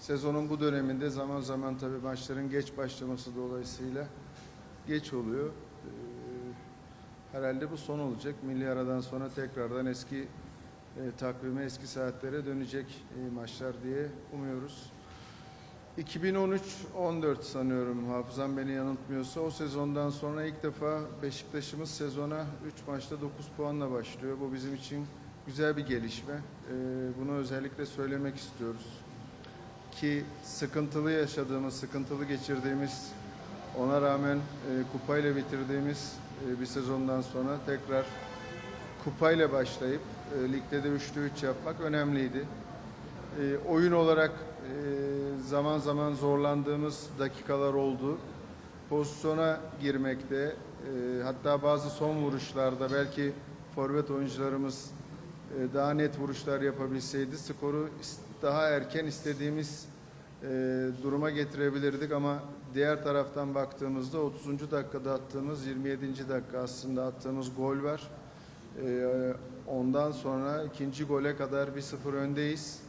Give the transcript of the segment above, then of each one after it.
Sezonun bu döneminde zaman zaman tabii maçların geç başlaması dolayısıyla geç oluyor. Ee, herhalde bu son olacak. Milli aradan sonra tekrardan eski e, takvime, eski saatlere dönecek e, maçlar diye umuyoruz. 2013-14 sanıyorum hafızam beni yanıltmıyorsa o sezondan sonra ilk defa Beşiktaş'ımız sezona 3 maçta 9 puanla başlıyor. Bu bizim için güzel bir gelişme. Ee, bunu özellikle söylemek istiyoruz. Ki sıkıntılı yaşadığımız, sıkıntılı geçirdiğimiz, ona rağmen e, kupayla bitirdiğimiz e, bir sezondan sonra tekrar kupayla başlayıp e, ligde de 3'te 3 yapmak önemliydi. E, oyun olarak e, zaman zaman zorlandığımız dakikalar oldu. Pozisyona girmekte, e, hatta bazı son vuruşlarda belki forvet oyuncularımız daha net vuruşlar yapabilseydi skoru daha erken istediğimiz e, duruma getirebilirdik ama diğer taraftan baktığımızda 30. dakikada attığımız 27. dakika aslında attığımız gol var. Ee, ondan sonra ikinci gole kadar 1-0 öndeyiz.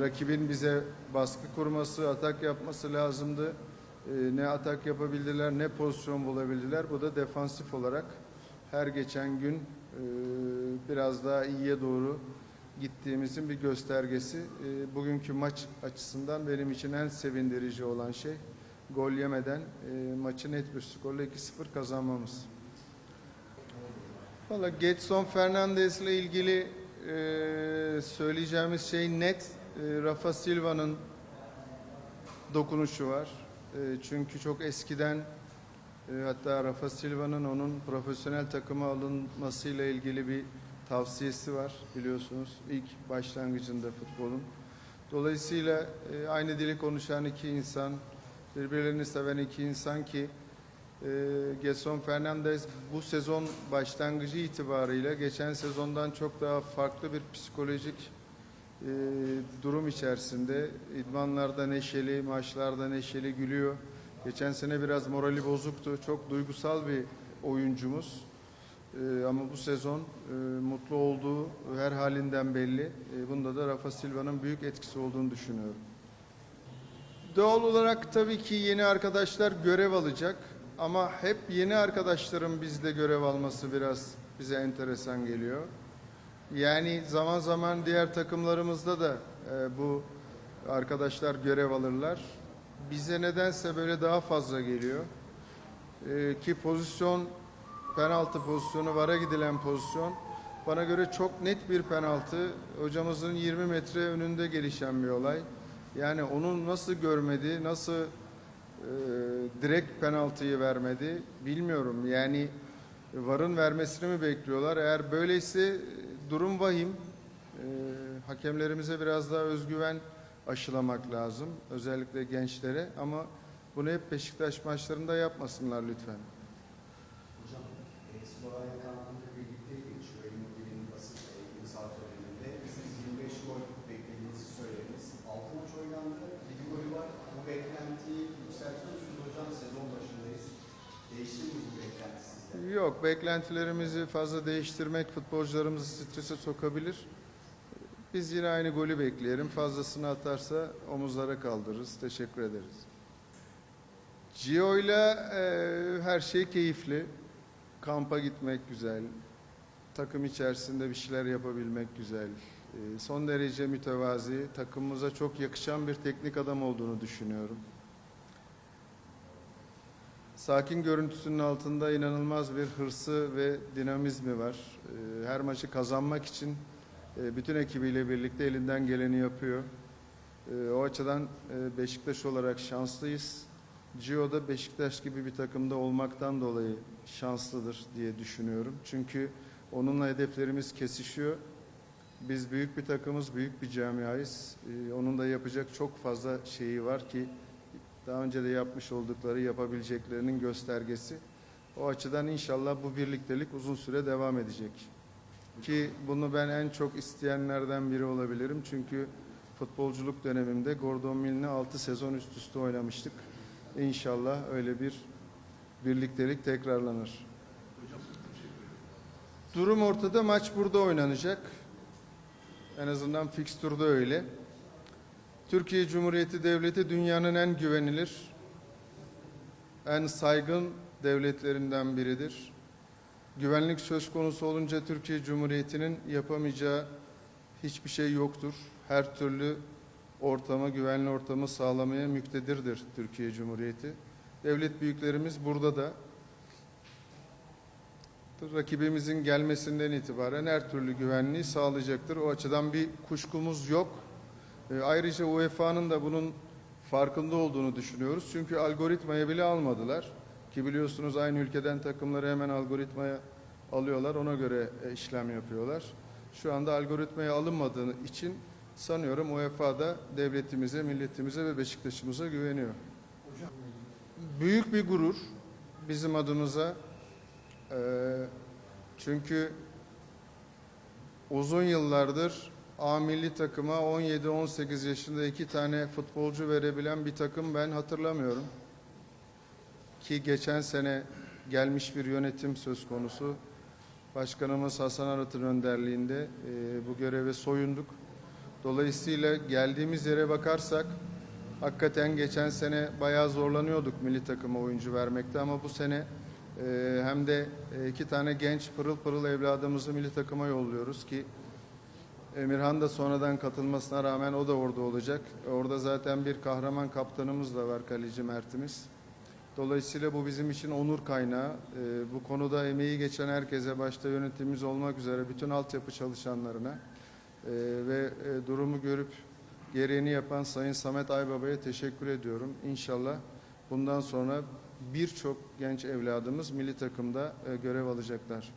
Rakibin bize baskı kurması, atak yapması lazımdı. Ne atak yapabildiler, ne pozisyon bulabildiler. Bu da defansif olarak her geçen gün e, biraz daha iyiye doğru gittiğimizin bir göstergesi. Ee, bugünkü maç açısından benim için en sevindirici olan şey gol yemeden e, maçı net bir skorla 2-0 kazanmamız. Valla Getson Fernandez ile ilgili e, söyleyeceğimiz şey net. E, Rafa Silva'nın dokunuşu var. Çünkü çok eskiden e, hatta Rafa Silva'nın onun profesyonel takıma alınmasıyla ilgili bir tavsiyesi var biliyorsunuz ilk başlangıcında futbolun. Dolayısıyla e, aynı dili konuşan iki insan, birbirlerini seven iki insan ki e, Gerson Fernandez bu sezon başlangıcı itibarıyla geçen sezondan çok daha farklı bir psikolojik e, durum içerisinde. İdmanlarda neşeli, maçlarda neşeli gülüyor. Geçen sene biraz morali bozuktu. Çok duygusal bir oyuncumuz. E, ama bu sezon e, mutlu olduğu her halinden belli. E, bunda da Rafa Silva'nın büyük etkisi olduğunu düşünüyorum. Doğal olarak tabii ki yeni arkadaşlar görev alacak ama hep yeni arkadaşların bizde görev alması biraz bize enteresan geliyor. Yani zaman zaman diğer takımlarımızda da e, bu arkadaşlar görev alırlar. Bize nedense böyle daha fazla geliyor. E, ki pozisyon penaltı pozisyonu vara gidilen pozisyon bana göre çok net bir penaltı. Hocamızın 20 metre önünde gelişen bir olay. Yani onu nasıl görmedi, nasıl e, direkt penaltıyı vermedi bilmiyorum. Yani VAR'ın vermesini mi bekliyorlar? Eğer böyleyse durum vahim. E, hakemlerimize biraz daha özgüven aşılamak lazım. Özellikle gençlere ama bunu hep Beşiktaş maçlarında yapmasınlar lütfen. Hocam, e, Slovenya kanalında birlikte geçiyor. Elim'in basın e, töreninde. Siz 25 gol beklediğinizi söylediniz. 6 maç oynandı, 7 golü var. Bu beklentiyi yükseltiyor musunuz hocam? Sezon başındayız. Değişti mi bu beklenti sizde? Yok, beklentilerimizi fazla değiştirmek futbolcularımızı strese sokabilir. Biz yine aynı golü bekleyelim. Fazlasını atarsa omuzlara kaldırırız. Teşekkür ederiz. Gio'yla e, her şey keyifli. Kampa gitmek güzel. Takım içerisinde bir şeyler yapabilmek güzel. E, son derece mütevazi, takımımıza çok yakışan bir teknik adam olduğunu düşünüyorum. Sakin görüntüsünün altında inanılmaz bir hırsı ve dinamizmi var. Ee, Her maçı kazanmak için e, bütün ekibiyle birlikte elinden geleni yapıyor. Ee, O açıdan e, Beşiktaş olarak şanslıyız. Gio da Beşiktaş gibi bir takımda olmaktan dolayı şanslıdır diye düşünüyorum. Çünkü onunla hedeflerimiz kesişiyor. Biz büyük bir takımız, büyük bir camiayız. Onun da yapacak çok fazla şeyi var ki daha önce de yapmış oldukları yapabileceklerinin göstergesi. O açıdan inşallah bu birliktelik uzun süre devam edecek. Ki bunu ben en çok isteyenlerden biri olabilirim. Çünkü futbolculuk dönemimde Gordon Mill'le 6 sezon üst üste oynamıştık. İnşallah öyle bir birliktelik tekrarlanır. Durum ortada. Maç burada oynanacak. En azından fikstürde öyle. Türkiye Cumhuriyeti Devleti dünyanın en güvenilir, en saygın devletlerinden biridir. Güvenlik söz konusu olunca Türkiye Cumhuriyeti'nin yapamayacağı hiçbir şey yoktur. Her türlü ortamı, güvenli ortamı sağlamaya müktedirdir Türkiye Cumhuriyeti. Devlet büyüklerimiz burada da rakibimizin gelmesinden itibaren her türlü güvenliği sağlayacaktır. O açıdan bir kuşkumuz yok. E, ayrıca UEFA'nın da bunun farkında olduğunu düşünüyoruz. Çünkü algoritmaya bile almadılar. Ki biliyorsunuz aynı ülkeden takımları hemen algoritmaya alıyorlar. Ona göre e, işlem yapıyorlar. Şu anda algoritmaya alınmadığı için sanıyorum UEFA da devletimize, milletimize ve Beşiktaş'ımıza güveniyor. Büyük bir gurur bizim adımıza. Ee, çünkü uzun yıllardır A milli takıma 17-18 yaşında iki tane futbolcu verebilen bir takım ben hatırlamıyorum. Ki geçen sene gelmiş bir yönetim söz konusu. Başkanımız Hasan Arat'ın önderliğinde e, bu göreve soyunduk. Dolayısıyla geldiğimiz yere bakarsak hakikaten geçen sene bayağı zorlanıyorduk milli takıma oyuncu vermekte ama bu sene e, hem de e, iki tane genç pırıl pırıl evladımızı milli takıma yolluyoruz ki Emirhan da sonradan katılmasına rağmen o da orada olacak. Orada zaten bir kahraman kaptanımız da var kaleci Mert'imiz. Dolayısıyla bu bizim için onur kaynağı. Ee, bu konuda emeği geçen herkese başta yönetimimiz olmak üzere bütün altyapı çalışanlarına e, ve e, durumu görüp gereğini yapan Sayın Samet Aybaba'ya teşekkür ediyorum. İnşallah bundan sonra birçok genç evladımız milli takımda e, görev alacaklar.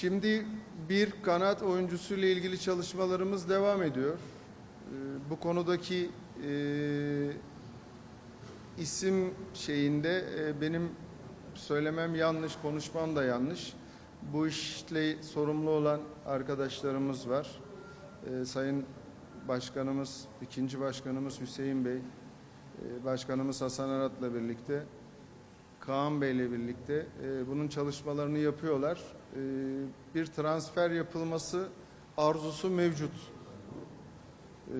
Şimdi bir kanat oyuncusu ile ilgili çalışmalarımız devam ediyor. Ee, Bu konudaki e, isim şeyinde e, benim söylemem yanlış, konuşmam da yanlış. Bu işle sorumlu olan arkadaşlarımız var. Ee, Sayın Başkanımız, ikinci Başkanımız Hüseyin Bey, e, Başkanımız Hasan Arat'la birlikte Kaan Bey'le birlikte e, bunun çalışmalarını yapıyorlar. E, bir transfer yapılması arzusu mevcut. E,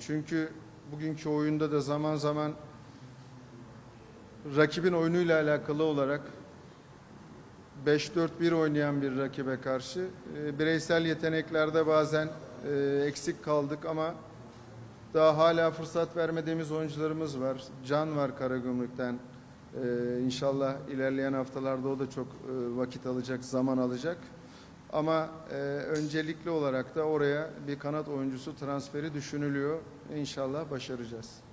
çünkü bugünkü oyunda da zaman zaman rakibin oyunuyla alakalı olarak 5-4-1 oynayan bir rakibe karşı e, bireysel yeteneklerde bazen eksik kaldık ama daha hala fırsat vermediğimiz oyuncularımız var. Can var Karagümrük'ten. Ee, inşallah ilerleyen haftalarda o da çok e, vakit alacak, zaman alacak. Ama e, öncelikli olarak da oraya bir kanat oyuncusu transferi düşünülüyor. İnşallah başaracağız.